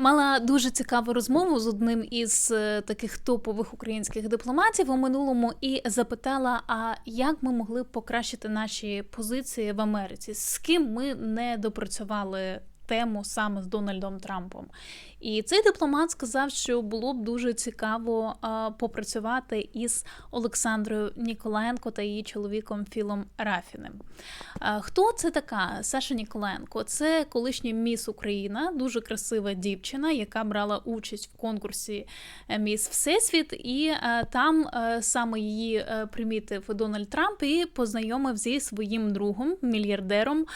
Мала дуже цікаву розмову з одним із е, таких топових українських дипломатів у минулому і запитала: а як ми могли покращити наші позиції в Америці? З ким ми не допрацювали тему саме з Дональдом Трампом? І цей дипломат сказав, що було б дуже цікаво попрацювати із Олександрою Ніколаєнко та її чоловіком Філом Рафіним. Хто це така Саша Ніколаєнко? Це колишня міс Україна, дуже красива дівчина, яка брала участь в конкурсі е, Міс Всесвіт, і е, там е, саме її примітив Дональд Трамп і познайомив зі своїм другом, мільярдером,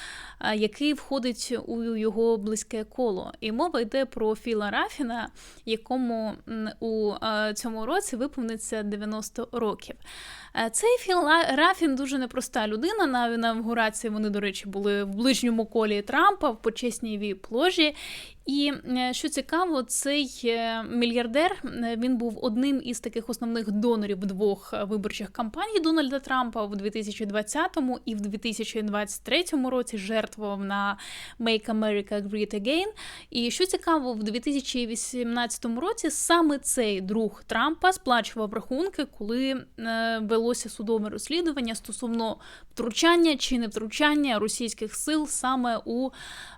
який входить у його близьке коло. І мова йде про Філа Рафіна, якому у е, цьому році виповниться 90 років. Е, Цей Філ Рафін дуже непроста людина. На інавгурації вони, до речі, були в ближньому колі Трампа в почесній віп ложі. І е, що цікаво, цей мільярдер він був одним із таких основних донорів двох виборчих кампаній Дональда Трампа в 2020 і в 2023 році. Жертвував на Make America Great Again. І що цікаво, в 2018 році саме цей друг Трампа сплачував рахунки, коли е, велося судове розслідування стосовно втручання чи не втручання російських сил саме у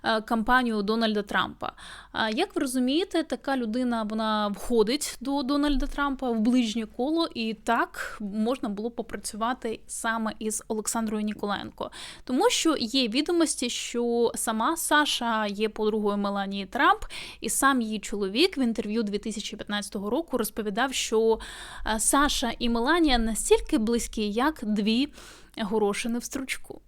е, кампанію Дональда Трампа. Як ви розумієте, така людина вона входить до Дональда Трампа в ближнє коло, і так можна було попрацювати саме із Олександрою Ніколенко, тому що є відомості, що сама Саша є подругою Меланії Трамп, і сам її чоловік в інтерв'ю 2015 року розповідав, що е, Саша і Меланія настільки близькі, як дві горошини в стручку.